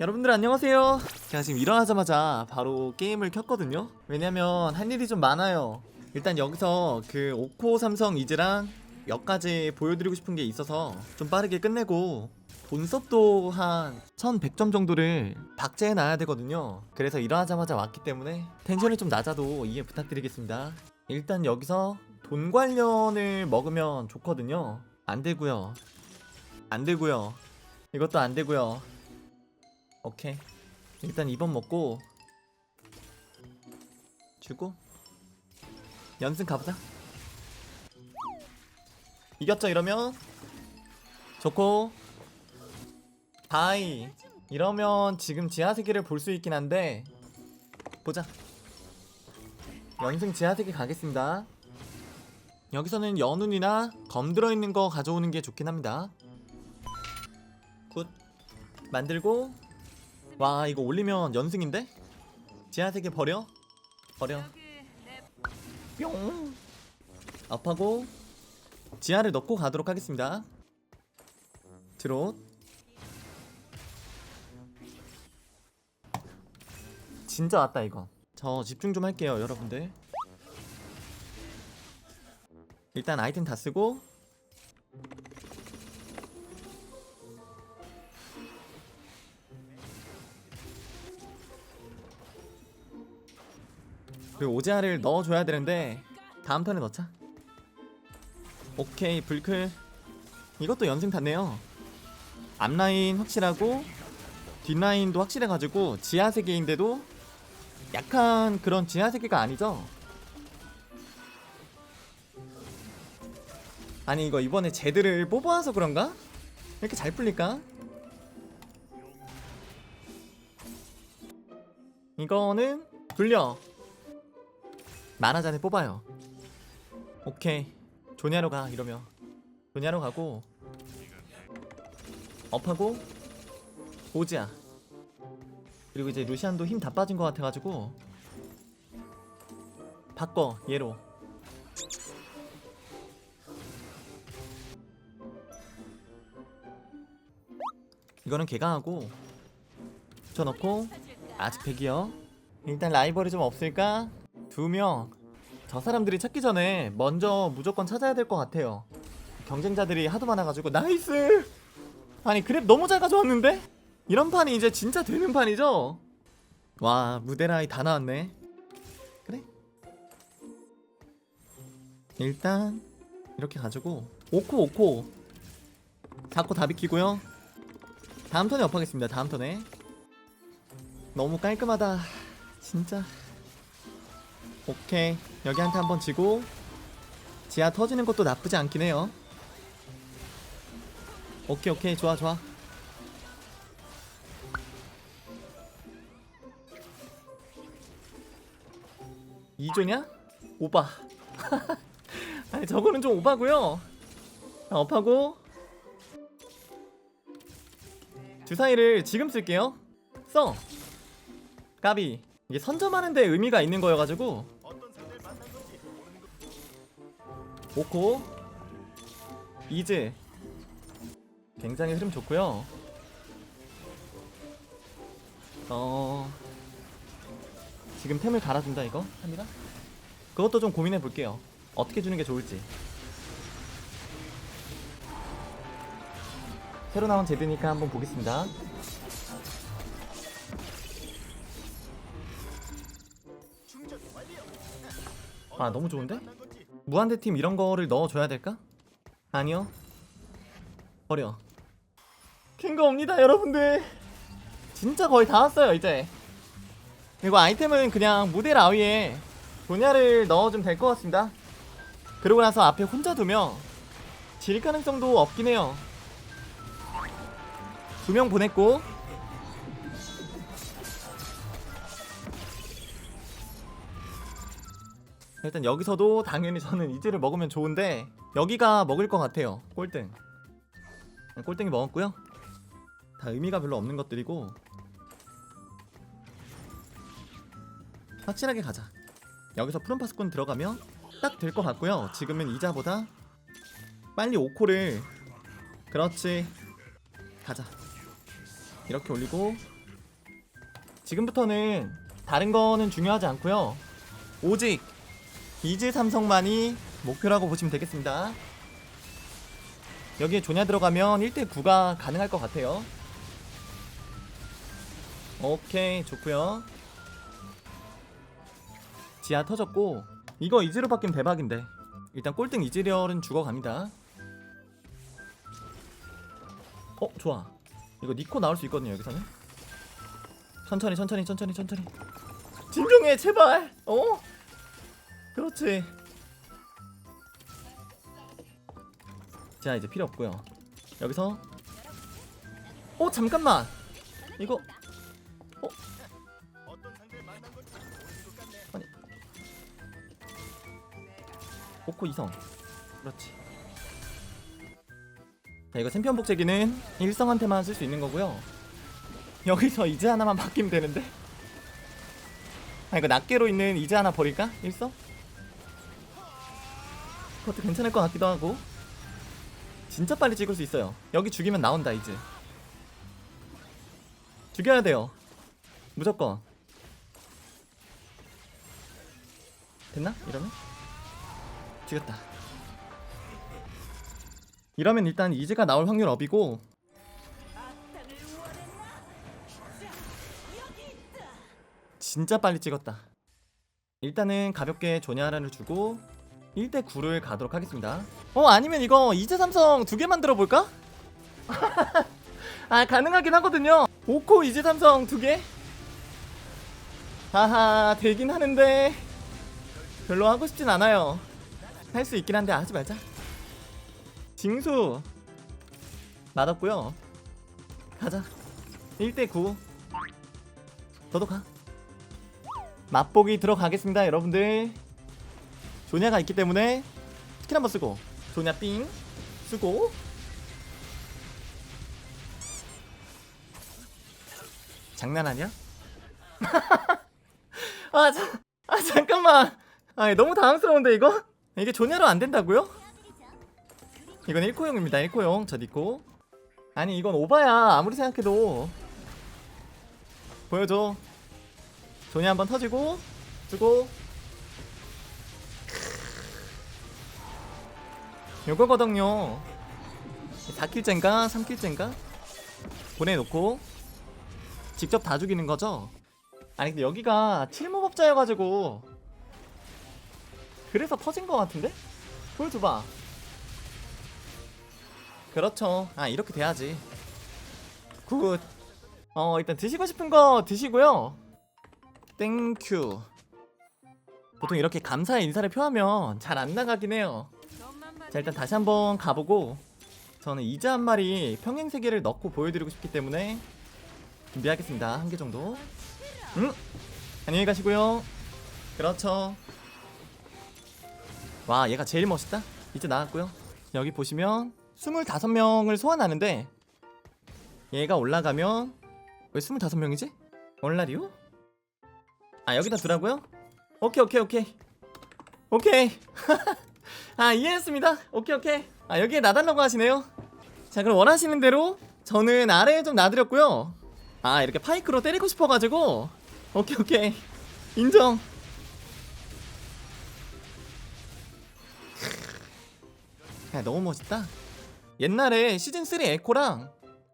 여러분들 안녕하세요. 제가 지금 일어나자마자 바로 게임을 켰거든요. 왜냐면 할 일이 좀 많아요. 일단 여기서 그 오코 삼성 이즈랑 몇 가지 보여드리고 싶은 게 있어서 좀 빠르게 끝내고 본섭도 한 1100점 정도를 박제해 놔야 되거든요. 그래서 일어나자마자 왔기 때문에 텐션이 좀 낮아도 이해 부탁드리겠습니다. 일단 여기서 돈 관련을 먹으면 좋거든요. 안 되고요. 안 되고요. 이것도 안 되고요. 오케이. 일단 2번 먹고 주고 연승 가보자. 이겼죠 이러면 좋고 바이 이러면 지금 지하세계를 볼 수 있긴 한데 보자. 연승 지하세계 가겠습니다. 여기서는 연운이나 검 들어있는 거 가져오는 게 좋긴 합니다. 굿. 만들고 와 이거 올리면 연승인데? 지하세계 버려? 버려. 뿅. 업하고 지하를 넣고 가도록 하겠습니다. 드롯. 진짜 왔다 이거. 저 집중 좀 할게요 여러분들. 일단 아이템 다 쓰고 그리고 오지아를 넣어줘야 되는데 다음 턴에 넣자. 오케이 불클. 이것도 연승 탔네요. 앞라인 확실하고 뒷라인도 확실해가지고 지하세계인데도 약간 그런 지하세계가 아니죠? 아니 이거 이번에 제드를 뽑아와서 그런가? 이렇게 잘 풀릴까? 이거는 돌려 만화잔에 뽑아요. 오케이. 조냐로 가 이러면. 조냐로 가고 업하고 오지야. 그리고 이제 루시안도 힘 다 빠진 것 같아가지고 바꿔 얘로. 이거는 걔가 하고 아직 백이요. 일단 라이벌이 좀 없을까? 두 명. 저 사람들이 찾기 전에 먼저 무조건 찾아야 될 것 같아요. 경쟁자들이 하도 많아가지고 나이스. 아니 그랩 너무 잘 가져왔는데? 이런 판이 이제 진짜 되는 판이죠? 와 무대라이 다 나왔네. 그래. 일단 이렇게 가지고 오코 오코 4코 다 비키고요. 다음 턴에 업하겠습니다. 다음 턴에 너무 깔끔하다. 진짜. 오케이. 여기 한테 한번 지고 지하 터지는 것도 나쁘지 않긴 해요. 오케이 오케이. 좋아 좋아. 이조냐 오바. 아니 저거는 좀 오바고요. 자, 업하고 주사위를 지금 쓸게요. 써. 까비. 이게 선점하는데 의미가 있는 거여가지고 오코. 이즈 굉장히 흐름 좋고요. 어 지금 템을 갈아준다 이거? 합니다. 그것도 좀 고민해 볼게요. 어떻게 주는 게 좋을지. 새로 나온 제드니까 한번 보겠습니다. 아 너무 좋은데? 무한대 팀 이런 거를 넣어줘야 될까? 아니요. 버려. 킹거 옵니다 여러분들. 진짜 거의 다 왔어요 이제. 그리고 아이템은 그냥 무대 라위에 분야를 넣어주면 될 것 같습니다. 그러고 나서 앞에 혼자 두면 질 가능성도 없긴 해요. 두 명 보냈고 일단 여기서도 당연히 저는 이즈를 먹으면 좋은데 여기가 먹을 것 같아요 꼴등. 꼴등이 먹었고요. 다 의미가 별로 없는 것들이고. 확실하게 가자. 여기서 푸른 파스꾼 들어가면 딱 될 것 같고요. 지금은 이자보다 빨리 5코를. 그렇지. 가자. 이렇게 올리고. 지금부터는 다른 거는 중요하지 않고요. 오직 이즈 삼성만이 목표라고 보시면 되겠습니다. 여기에 조냐 들어가면 1대9가 가능할 것 같아요. 오케이 좋고요. 지하 터졌고 이거 이즈로 바뀌면 대박인데. 일단 꼴등 이즈리얼은 죽어갑니다. 어 좋아. 이거 니코 나올 수 있거든요 여기서는. 천천히 천천히 천천히 천천히. 진정해 제발! 어 그렇지. 자 이제 필요 없고요. 여기서. 어 잠깐만! 이거. 어? 오코 이성. 그렇지. 자 이거 챔피언 복제기는 일성한테만 쓸 수 있는 거고요. 여기서 이제 하나만 바뀌면 되는데? 아 이거 낱개로 있는 이제 하나 버릴까? 일성? 그것도 괜찮을 것 같기도 하고. 진짜 빨리 찍을 수 있어요. 여기 죽이면 나온다 이제. 죽여야 돼요. 무조건. 됐나? 이러면? 죽였다. 이러면 일단 이제가 나올 확률 업이고. 진짜 빨리 찍었다. 일단은 가볍게 조냐라를 주고 1대 9를 가도록 하겠습니다. 어 아니면 이거 이제 삼성 두 개 만들어 볼까? 아 가능하긴 하거든요. 5코 이제 삼성 두 개? 하하 되긴 하는데 별로 하고 싶진 않아요. 할 수 있긴 한데 하지 말자. 징수 맞았고요. 가자. 1대9 너도 가. 맛보기 들어가겠습니다 여러분들 조냐가 있기 때문에 스킬 한번 쓰고 조냐 삥 쓰고. 장난하냐? 아, 자, 아 잠깐만. 아 너무 당황스러운데 이거? 이게 조냐로 안 된다고요? 이건 1코용입니다 1코용 저 니코 아니 이건 오바야 아무리 생각해도. 보여줘. 조냐 한번 터지고 쓰고 요거거든요. 4킬째인가 3킬째인가? 보내놓고 직접 다 죽이는 거죠? 아니 근데 여기가 칠무법자여가지고 그래서 터진 거 같은데? 보여줘봐. 그렇죠. 아 이렇게 돼야지. 굿. 어 일단 드시고 싶은 거 드시고요. 땡큐. 보통 이렇게 감사의 인사를 표하면 잘 안 나가긴 해요 자 일단 다시 한번 가보고 저는 이자 한 마리 평행 세계를 넣고 보여드리고 싶기 때문에 준비하겠습니다. 한 개 정도. 음 안녕히 가시고요. 그렇죠. 와 얘가 제일 멋있다. 이제 나왔고요. 여기 보시면 25명을 소환하는데 얘가 올라가면 왜 25명이지? 얼라리오? 아 여기다 두라고요? 오케이 오케이 오케이. 오케이 아 이해했습니다. 오케이 오케이. 아 여기에 놔달라고 하시네요. 자 그럼 원하시는 대로 저는 아래에 좀 놔드렸고요. 아 이렇게 파이크로 때리고 싶어가지고. 오케이 오케이. 인정. 야 너무 멋있다. 옛날에 시즌3 에코랑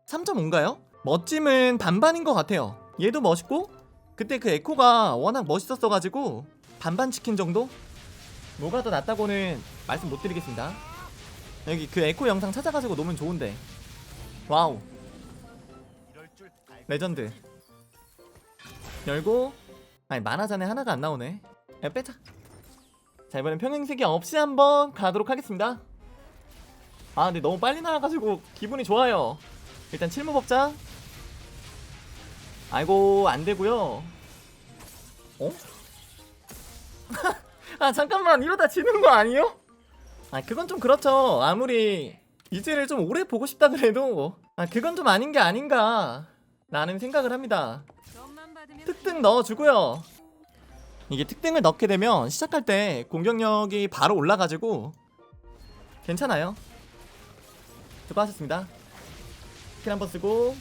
3.5인가요? 멋짐은 반반인 것 같아요. 얘도 멋있고 그때 그 에코가 워낙 멋있었어가지고 반반 치킨 정도? 뭐가 더 낫다고는 말씀 못 드리겠습니다. 여기 그 에코 영상 찾아가지고 놓으면 좋은데. 와우. 레전드. 열고 아니 만화잔에 하나가 안 나오네. 야 빼자. 자 이번엔 평행세계 없이 한번 가도록 하겠습니다. 아 근데 너무 빨리 나와가지고 기분이 좋아요. 일단 칠무법자. 아이고 안 되고요. 어? 아 잠깐만 이러다 지는 거 아니요? 아 그건 좀 그렇죠. 아무리 이제를 좀 오래 보고 싶다 그래도 아 그건 좀 아닌 게 아닌가 라는 생각을 합니다. 특등 넣어주고요. 이게 특등을 넣게 되면 시작할 때 공격력이 바로 올라가지고 괜찮아요. 수고하셨습니다. 킬 한번 쓰고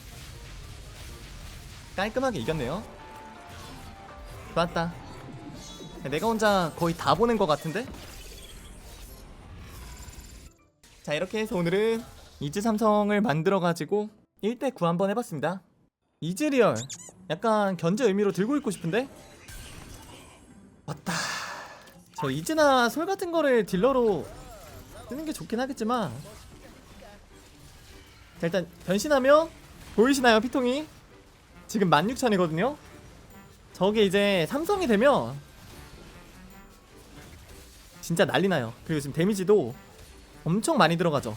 깔끔하게 이겼네요. 좋았다 내가 혼자 거의 다 보낸 것 같은데? 자 이렇게 해서 오늘은 이즈 삼성을 만들어가지고 1대9 한번 해봤습니다 이즈 리얼 약간 견제 의미로 들고 있고 싶은데? 맞다 저 이즈나 솔 같은 거를 딜러로 쓰는 게 좋긴 하겠지만 자 일단 변신하며 보이시나요 피통이? 지금 16,000이거든요 저게 이제 삼성이 되면 진짜 난리나요. 그리고 지금 데미지도 엄청 많이 들어가죠.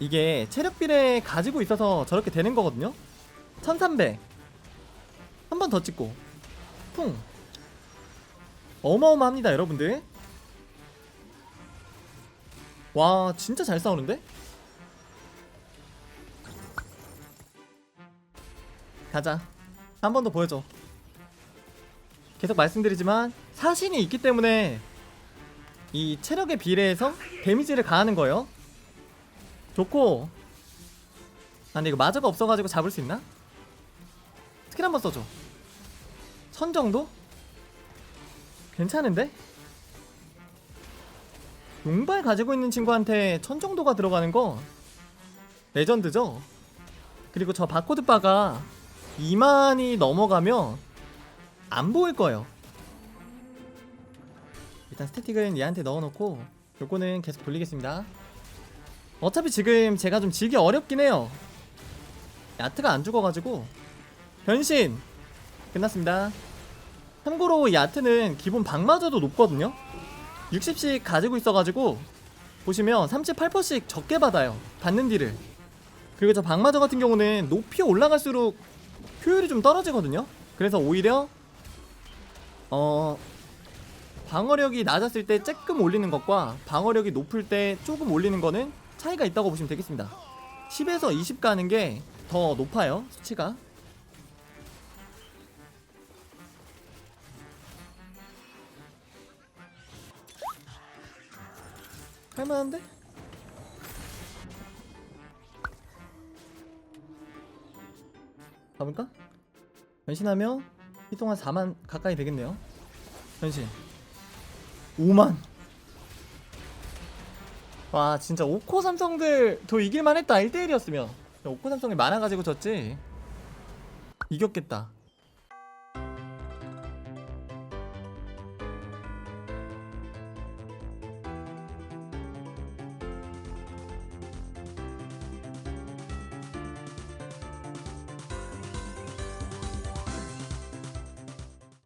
이게 체력 비례 가지고 있어서 저렇게 되는 거거든요. 1300 한 번 더 찍고. 풍 어마어마합니다 여러분들. 와 진짜 잘 싸우는데? 가자. 한 번 더 보여줘. 계속 말씀드리지만 사신이 있기 때문에 이 체력에 비례해서 데미지를 가하는 거예요 좋고 아 근데 이거 마저가 없어가지고 잡을 수 있나? 스킬 한번 써줘 천 정도? 괜찮은데? 용발 가지고 있는 친구한테 천 정도가 들어가는 거 레전드죠? 그리고 저 바코드 바가 2만이 넘어가면 안 보일 거예요. 일단 스태틱은 얘한테 넣어놓고 요거는 계속 돌리겠습니다. 어차피 지금 제가 좀 지기 어렵긴 해요. 야트가 안 죽어가지고 변신 끝났습니다. 참고로 이 야트는 기본 방마저도 높거든요. 60씩 가지고 있어가지고 보시면 38%씩 적게 받아요. 받는 딜을. 그리고 저 방마저 같은 경우는 높이 올라갈수록 효율이 좀 떨어지거든요. 그래서 오히려 어 방어력이 낮았을 때 조금 올리는 것과 방어력이 높을 때 조금 올리는 거는 차이가 있다고 보시면 되겠습니다. 10에서 20 가는 게 더 높아요 수치가. 할만한데? 가볼까? 변신하면 피통 한 4만 가까이 되겠네요. 변신. 5만. 와 진짜 오코 삼성들 더 이길만 했다. 1대1이었으면. 오코 삼성이 많아가지고 졌지. 이겼겠다